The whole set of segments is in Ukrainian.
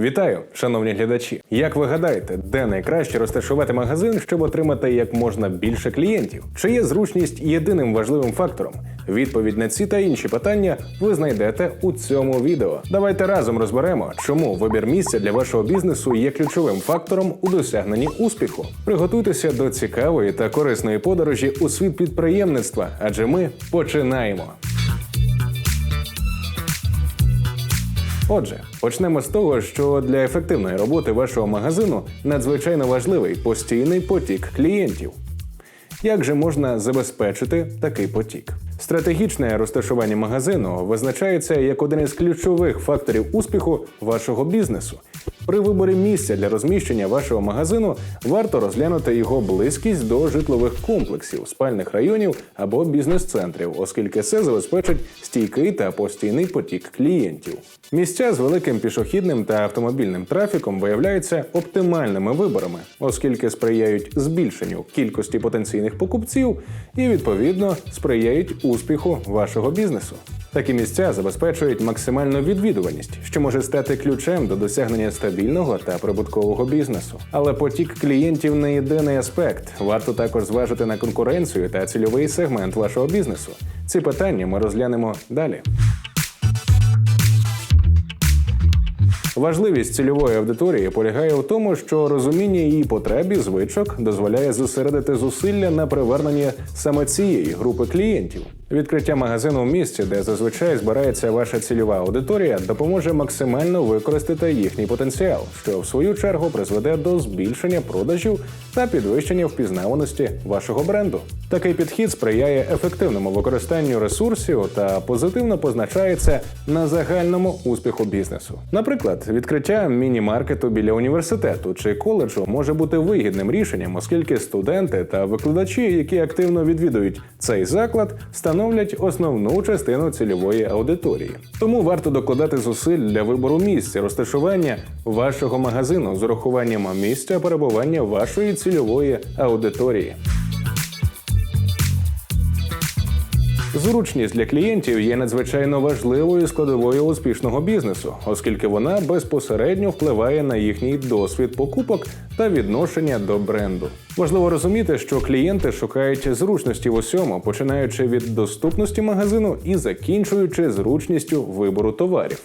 Вітаю, шановні глядачі! Як ви гадаєте, де найкраще розташувати магазин, щоб отримати як можна більше клієнтів? Чи є зручність єдиним важливим фактором? Відповідь на ці та інші питання ви знайдете у цьому відео. Давайте разом розберемо, чому вибір місця для вашого бізнесу є ключовим фактором у досягненні успіху. Приготуйтеся до цікавої та корисної подорожі у світ підприємництва, адже ми починаємо. Отже, почнемо з того, що для ефективної роботи вашого магазину надзвичайно важливий постійний потік клієнтів. Як же можна забезпечити такий потік? Стратегічне розташування магазину визначається як один із ключових факторів успіху вашого бізнесу. При виборі місця для розміщення вашого магазину варто розглянути його близькість до житлових комплексів, спальних районів або бізнес-центрів, оскільки це забезпечить стійкий та постійний потік клієнтів. Місця з великим пішохідним та автомобільним трафіком виявляються оптимальними виборами, оскільки сприяють збільшенню кількості потенційних покупців і відповідно сприяють успіху вашого бізнесу. Такі місця забезпечують максимальну відвідуваність, що може стати ключем до досягнення стабільного та прибуткового бізнесу. Але потік клієнтів не єдиний аспект. Варто також зважити на конкуренцію та цільовий сегмент вашого бізнесу. Ці питання ми розглянемо далі. Важливість цільової аудиторії полягає в тому, що розуміння її потреб і звичок дозволяє зосередити зусилля на приверненні саме цієї групи клієнтів. Відкриття магазину в місці, де зазвичай збирається ваша цільова аудиторія, допоможе максимально використати їхній потенціал, що в свою чергу призведе до збільшення продажів та підвищення впізнаваності вашого бренду. Такий підхід сприяє ефективному використанню ресурсів та позитивно позначається на загальному успіху бізнесу. Наприклад, відкриття міні-маркету біля університету чи коледжу може бути вигідним рішенням, оскільки студенти та викладачі, які активно відвідують цей заклад, становлять основну частину цільової аудиторії. Тому варто докладати зусиль для вибору місця розташування вашого магазину з урахуванням місця перебування вашої цільової аудиторії. Зручність для клієнтів є надзвичайно важливою складовою успішного бізнесу, оскільки вона безпосередньо впливає на їхній досвід покупок та відношення до бренду. Важливо розуміти, що клієнти шукають зручності в усьому, починаючи від доступності магазину і закінчуючи зручністю вибору товарів.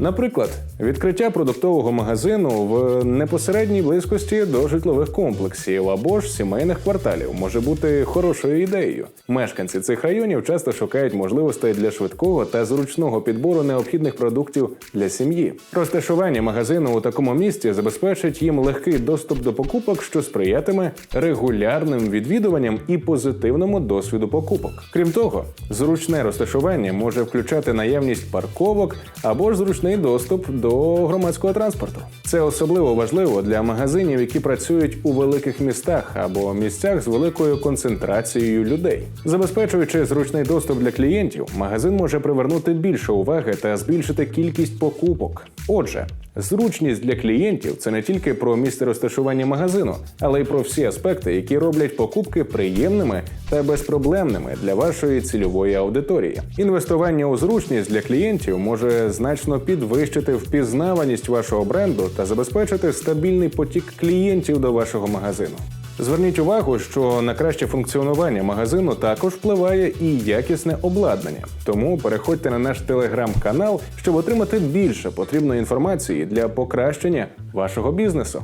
Наприклад, відкриття продуктового магазину в непосередній близькості до житлових комплексів або ж сімейних кварталів може бути хорошою ідеєю. Мешканці цих районів часто шукають можливостей для швидкого та зручного підбору необхідних продуктів для сім'ї. Розташування магазину у такому місці забезпечить їм легкий доступ до покупок, що сприятиме регулярним відвідуванням і позитивному досвіду покупок. Крім того, зручне розташування може включати наявність парковок або ж зручний доступ до громадського транспорту. Це особливо важливо для магазинів, які працюють у великих містах або місцях з великою концентрацією людей. Забезпечуючи зручний доступ для клієнтів, магазин може привернути більше уваги та збільшити кількість покупок. Отже, зручність для клієнтів це не тільки про місце розташування магазину, але й про всі аспекти, які роблять покупки приємними та безпроблемними для вашої цільової аудиторії. Інвестування у зручність для клієнтів може значно підвищити впізнаваність вашого бренду та забезпечити стабільний потік клієнтів до вашого магазину. Зверніть увагу, що на краще функціонування магазину також впливає і якісне обладнання. Тому переходьте на наш телеграм-канал, щоб отримати більше потрібної інформації для покращення вашого бізнесу.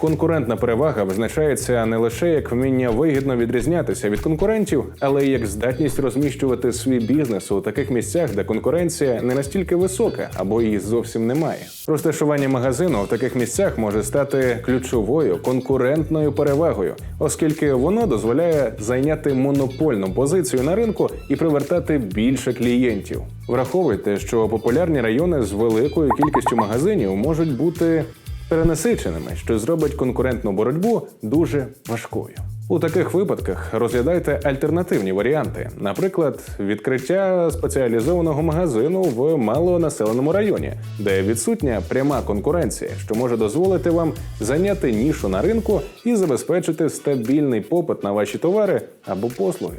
Конкурентна перевага визначається не лише як вміння вигідно відрізнятися від конкурентів, але й як здатність розміщувати свій бізнес у таких місцях, де конкуренція не настільки висока або її зовсім немає. Розташування магазину в таких місцях може стати ключовою конкурентною перевагою, оскільки воно дозволяє зайняти монопольну позицію на ринку і привертати більше клієнтів. Враховуйте, що популярні райони з великою кількістю магазинів можуть бути перенасиченими, що зробить конкурентну боротьбу дуже важкою. У таких випадках розглядайте альтернативні варіанти, наприклад, відкриття спеціалізованого магазину в малонаселеному районі, де відсутня пряма конкуренція, що може дозволити вам зайняти нішу на ринку і забезпечити стабільний попит на ваші товари або послуги.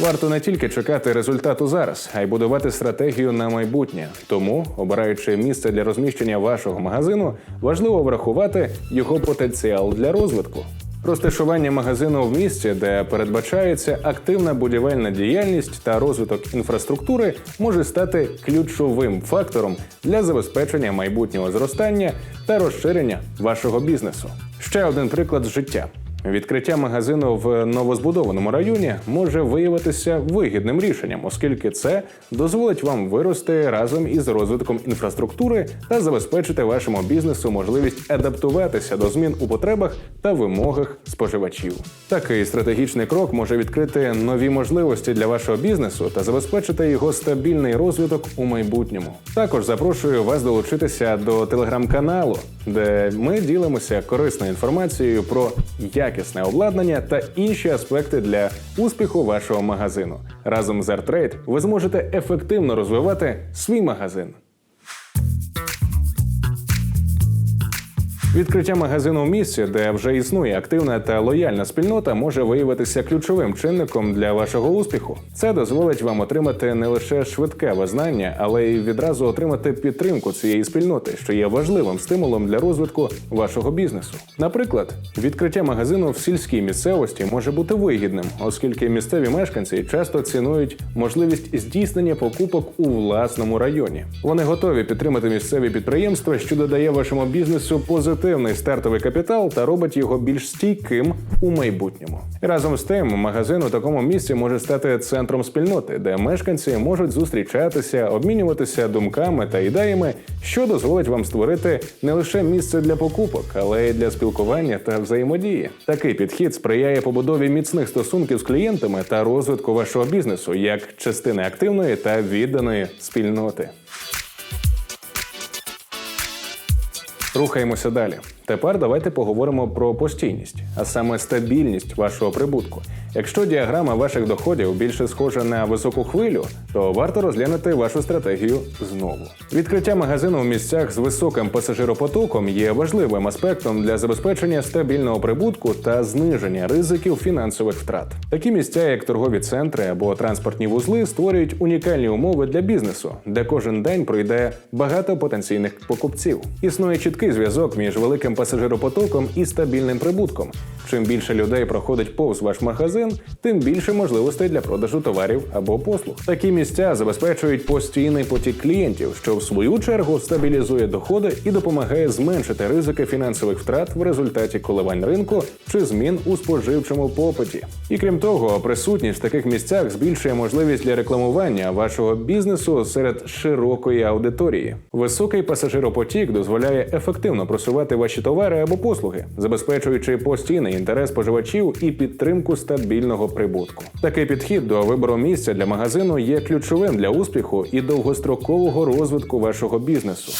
Варто не тільки чекати результату зараз, а й будувати стратегію на майбутнє. Тому, обираючи місце для розміщення вашого магазину, важливо врахувати його потенціал для розвитку. Розташування магазину в місці, де передбачається активна будівельна діяльність та розвиток інфраструктури, може стати ключовим фактором для забезпечення майбутнього зростання та розширення вашого бізнесу. Ще один приклад з життя. Відкриття магазину в новозбудованому районі може виявитися вигідним рішенням, оскільки це дозволить вам вирости разом із розвитком інфраструктури та забезпечити вашому бізнесу можливість адаптуватися до змін у потребах та вимогах споживачів. Такий стратегічний крок може відкрити нові можливості для вашого бізнесу та забезпечити його стабільний розвиток у майбутньому. Також запрошую вас долучитися до телеграм-каналу, де ми ділимося корисною інформацією про якісне обладнання та інші аспекти для успіху вашого магазину. Разом з AirTrade ви зможете ефективно розвивати свій магазин. Відкриття магазину в місці, де вже існує активна та лояльна спільнота, може виявитися ключовим чинником для вашого успіху. Це дозволить вам отримати не лише швидке визнання, але й відразу отримати підтримку цієї спільноти, що є важливим стимулом для розвитку вашого бізнесу. Наприклад, відкриття магазину в сільській місцевості може бути вигідним, оскільки місцеві мешканці часто цінують можливість здійснення покупок у власному районі. Вони готові підтримати місцеві підприємства, що додає вашому бізнесу позитивний стартовий капітал та робить його більш стійким у майбутньому. Разом з тим, магазин у такому місці може стати центром спільноти, де мешканці можуть зустрічатися, обмінюватися думками та ідеями, що дозволить вам створити не лише місце для покупок, але й для спілкування та взаємодії. Такий підхід сприяє побудові міцних стосунків з клієнтами та розвитку вашого бізнесу як частини активної та відданої спільноти. Рухаємося далі. Тепер давайте поговоримо про постійність, а саме стабільність вашого прибутку. Якщо діаграма ваших доходів більше схожа на високу хвилю, то варто розглянути вашу стратегію знову. Відкриття магазину в місцях з високим пасажиропотоком є важливим аспектом для забезпечення стабільного прибутку та зниження ризиків фінансових втрат. Такі місця, як торгові центри або транспортні вузли, створюють унікальні умови для бізнесу, де кожен день пройде багато потенційних покупців. Існує чіткий зв'язок між великим пасажиропотоком і стабільним прибутком. Чим більше людей проходить повз ваш магазин, тим більше можливостей для продажу товарів або послуг. Такі місця забезпечують постійний потік клієнтів, що в свою чергу стабілізує доходи і допомагає зменшити ризики фінансових втрат в результаті коливань ринку чи змін у споживчому попиті. І крім того, присутність в таких місцях збільшує можливість для рекламування вашого бізнесу серед широкої аудиторії. Високий пасажиропотік дозволяє ефективно просувати ваші товари або послуги, забезпечуючи постійний інтерес споживачів і підтримку стабільного прибутку. Такий підхід до вибору місця для магазину є ключовим для успіху і довгострокового розвитку вашого бізнесу.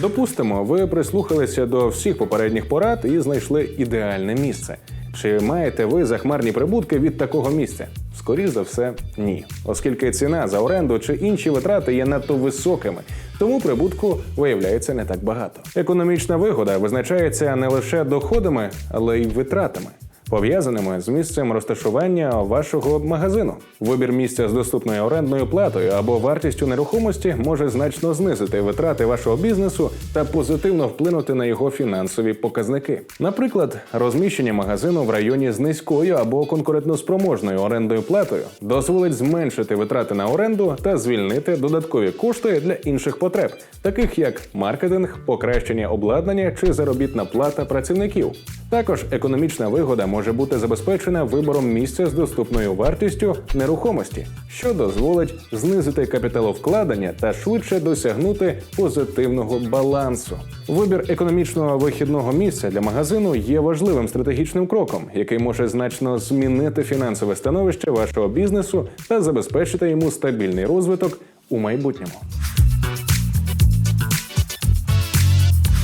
Допустимо, ви прислухалися до всіх попередніх порад і знайшли ідеальне місце. Чи маєте ви захмарні прибутки від такого місця? Скоріше за все, ні, оскільки ціна за оренду чи інші витрати є надто високими, тому прибутку виявляється не так багато. Економічна вигода визначається не лише доходами, але й витратами. Пов'язаними з місцем розташування вашого магазину. Вибір місця з доступною орендною платою або вартістю нерухомості може значно знизити витрати вашого бізнесу та позитивно вплинути на його фінансові показники. Наприклад, розміщення магазину в районі з низькою або конкурентноспроможною орендою платою дозволить зменшити витрати на оренду та звільнити додаткові кошти для інших потреб, таких як маркетинг, покращення обладнання чи заробітна плата працівників. Також економічна вигода може бути забезпечена вибором місця з доступною вартістю нерухомості, що дозволить знизити капіталовкладення та швидше досягнути позитивного балансу. Вибір економічного вихідного місця для магазину є важливим стратегічним кроком, який може значно змінити фінансове становище вашого бізнесу та забезпечити йому стабільний розвиток у майбутньому.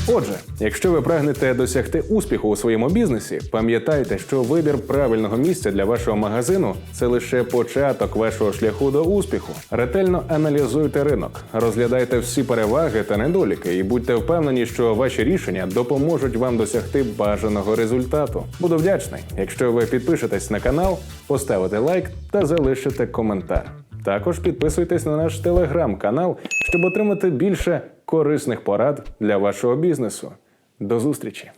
Отже, якщо ви прагнете досягти успіху у своєму бізнесі, пам'ятайте, що вибір правильного місця для вашого магазину це лише початок вашого шляху до успіху. Ретельно аналізуйте ринок, розглядайте всі переваги та недоліки, і будьте впевнені, що ваші рішення допоможуть вам досягти бажаного результату. Буду вдячний, якщо ви підпишетесь на канал, поставите лайк та залишите коментар. Також підписуйтесь на наш телеграм-канал, щоб отримати більше корисних порад для вашого бізнесу. До зустрічі!